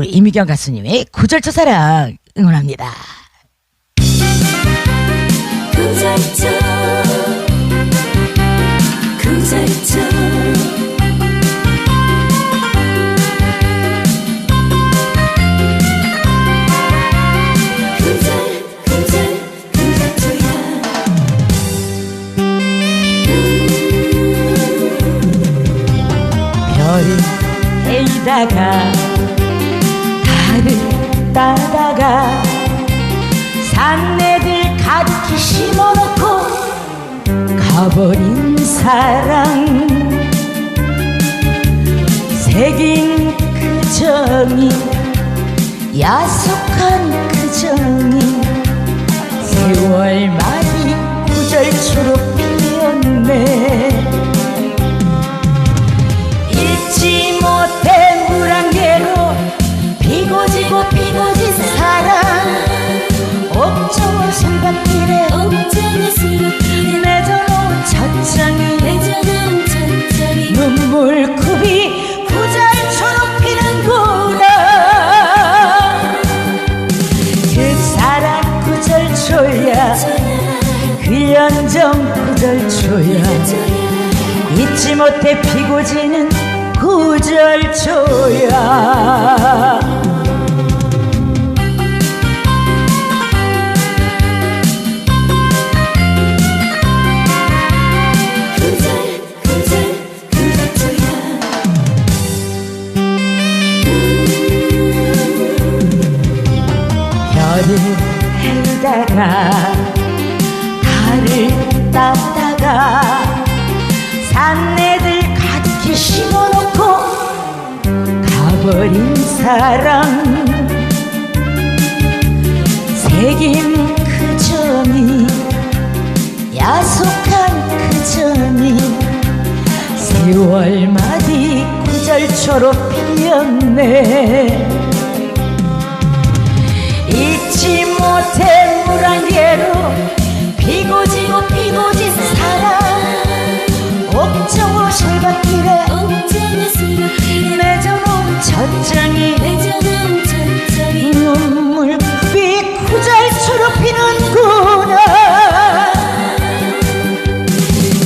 우리 이미경 가수님의 구절초 사랑 응원합니다. 구절초 구절초 달을 따다가 산내들 가득히 심어놓고 가버린 사랑. 새긴 그 정이 야속한 그 정이 세월 말이 구절초로 피었네. 잊지 못해 물안 눈물굽이 구절초로 피는구나. 그 사랑 구절초야. 그 연정 구절초야. 잊지 못해 피고 지는 구절초야 해다가 달을 따다가 산내들 가득히 심어놓고 가버린 사랑 새긴 그 정이 야속한 그 정이 세월 마디 구절초로 피었네 잊지 못해 물안개로 피고 지고 피고 진 사랑. 옥정호 실밭길에 내전한 천장이 눈물빛 구절초로 피는구나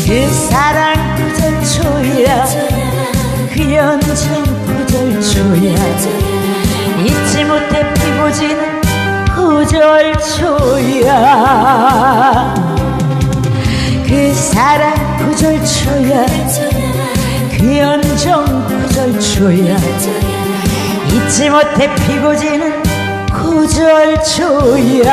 그 사랑 구절초야. 그 연정 구절초야 구절초야. 그 사랑 구절초야. 그 연정 구절초야. 잊지 못해 피고 지는 구절초야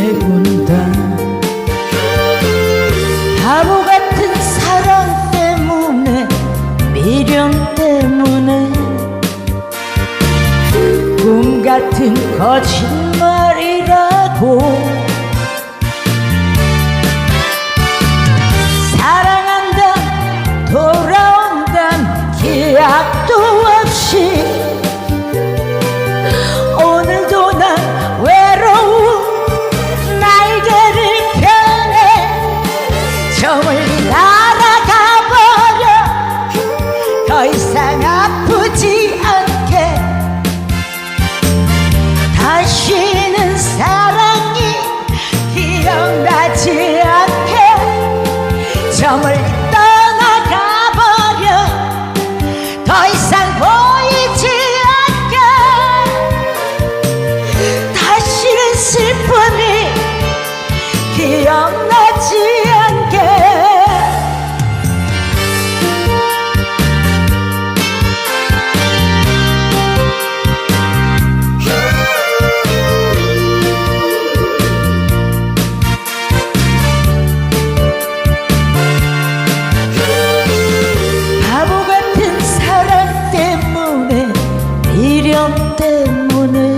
운다. 바보 같은 사랑 때문에 미련 때문에 꿈 같은 거짓말 다시는 사랑이 기억나지 않게 때문에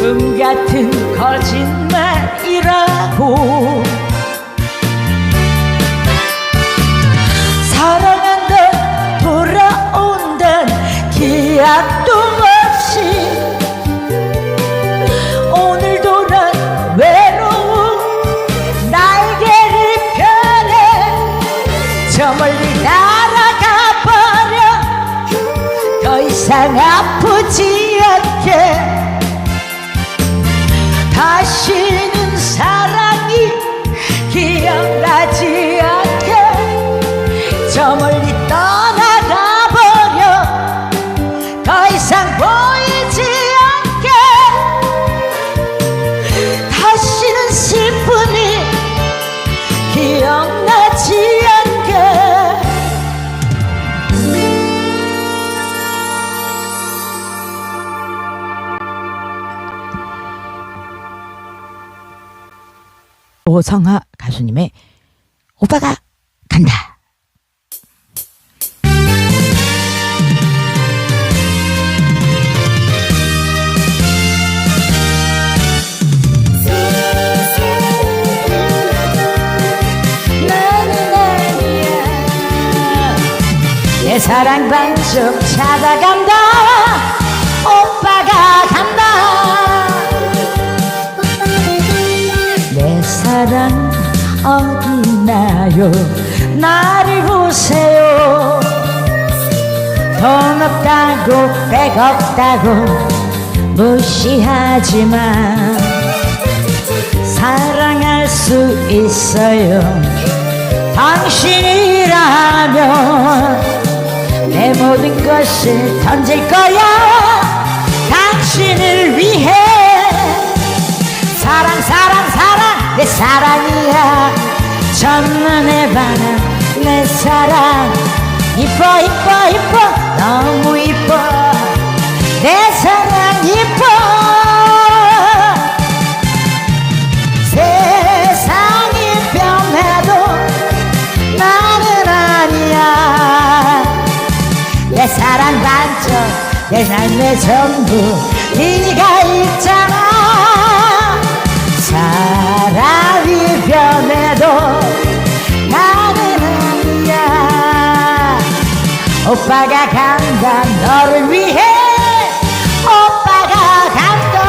꿈 같은 거짓말 더 이상 아프지 않게. 다시는 사랑이 기억나지 않게. 저 멀리 떠 오성하 가수님의 오빠가 간다. 사랑 반쪽 찾아간다 사랑 어디나요? 나를 보세요. 돈 없다고 백 없다고 무시하지만 사랑할 수 있어요. 당신이라면 내 모든 것을 던질 거야. 당신을 위해 사랑 사랑 사랑이야. 첫눈에 반한 내 사랑. 이뻐 이뻐 이뻐. 너무 이뻐. 내 사랑 이뻐. 세상이 변해도 나는 아니야. 내 사랑 반쪽 내 삶의 전부 네가 있잖아 오빠가 간다 너를 위해 오빠가 간다.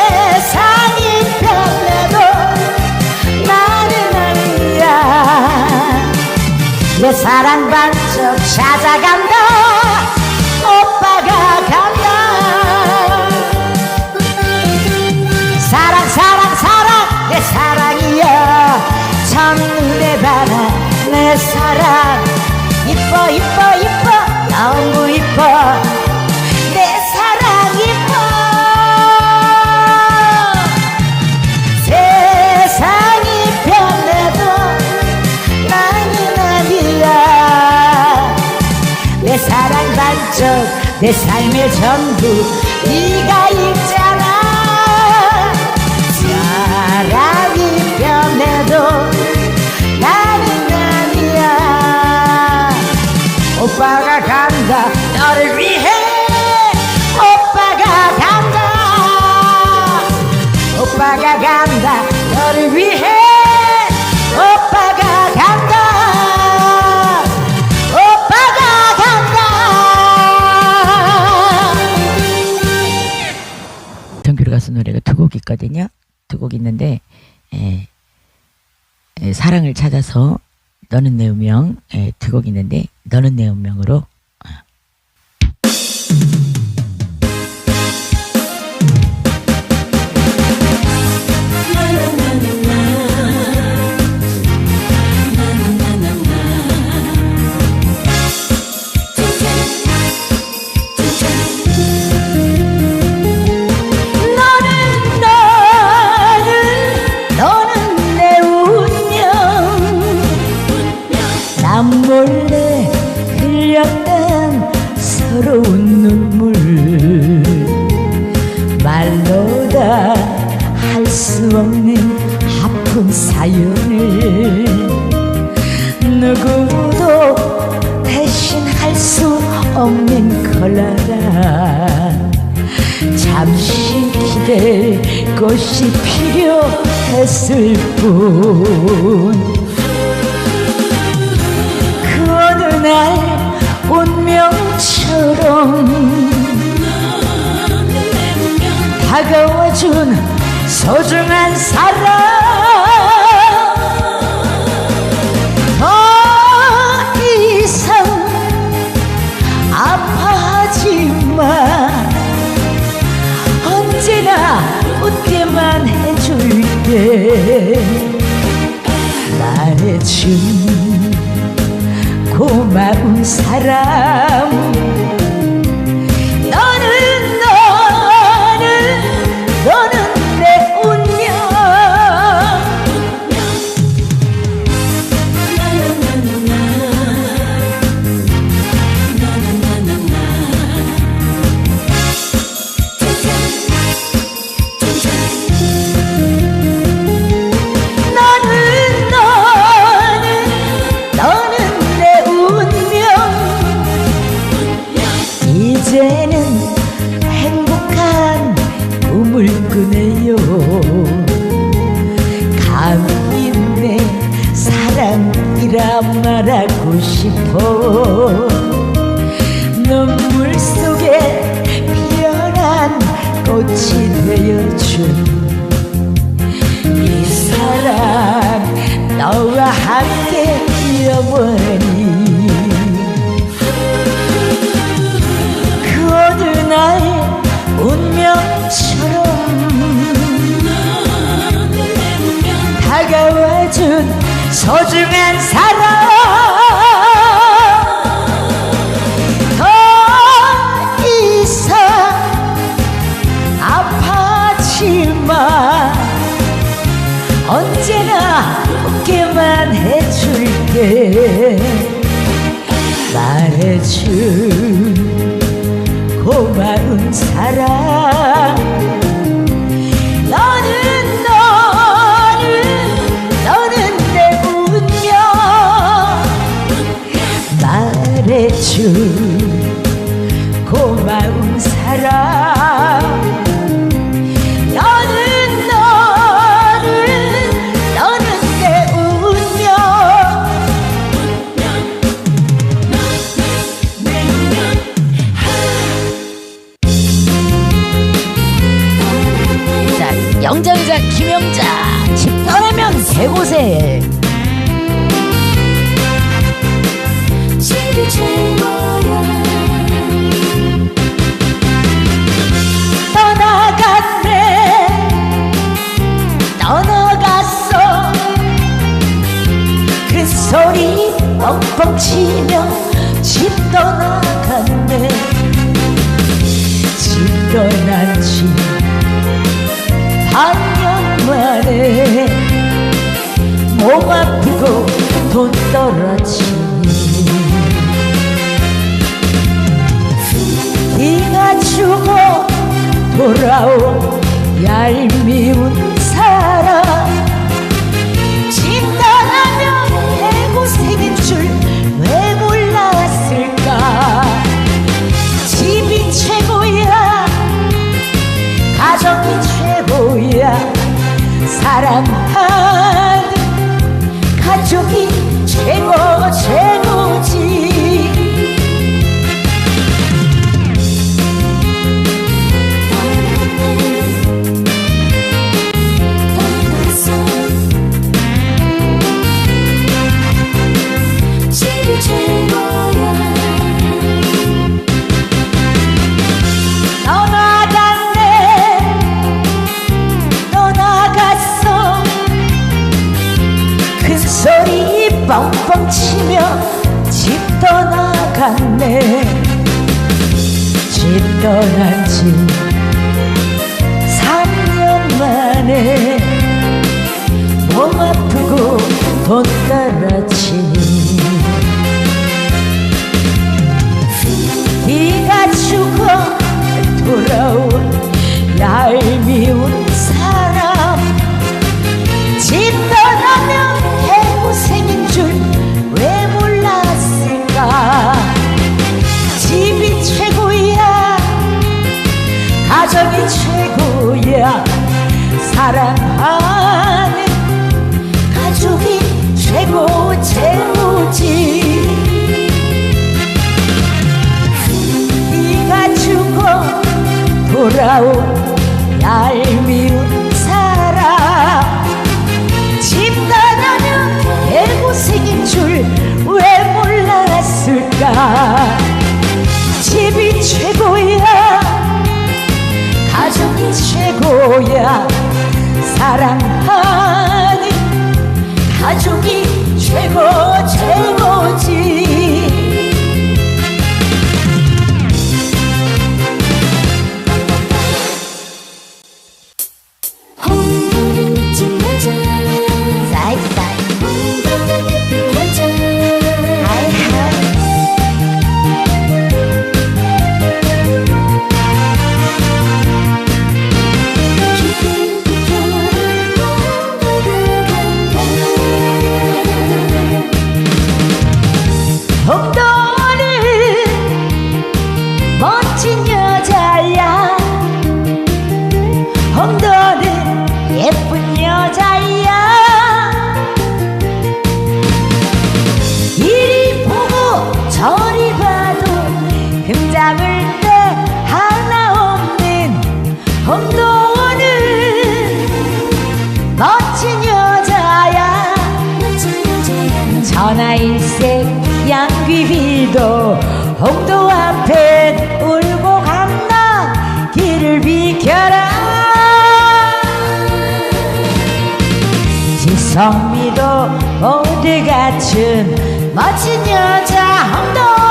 세상이 변해도 나는 아니야 내 사랑 반쪽 찾아간다. 내 삶의 전부 가수 노래가 두 곡 있거든요. 두 곡 있는데 에, 에, 사랑을 찾아서 너는 내 운명 예, 에, 두곡 있는데 너는 내 운명으로 서러운 눈물. 말로 다 할 수 없는 아픈 사연을. 누구도 대신할 수 없는 컬러라 잠시 기댈 곳이 필요했을 뿐. 것처럼 다가와준 소중한 사랑 다가와준 소중한 사랑. 더 이상 아파하지 마 언제나 웃게만 해줄게. 말해줄 고마운 사람 떠난 지. 반년 만에 몸 아프고 돈 떨어지. 니가 주고 돌아온 얄미운 사람. 사랑한 가족이 최고. assim 돌아온 얄미운 사람. 집 나가면 대고생인 줄 왜 몰랐을까? 집이 최고야 가정이 최고야 사랑하는 가족이 최고 최고지. 정미도 모두 갖춘 멋진 여자 홍도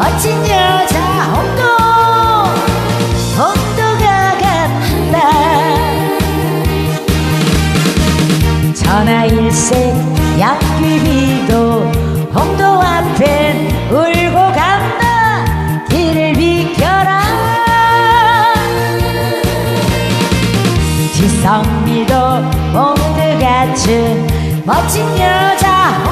멋진 여자 홍도 홍도가 간다 전하일세 양귀비도 홍도 앞엔 울고 간다. 길을 비켜라. 지성미도 모두 갖춘 멋진 여자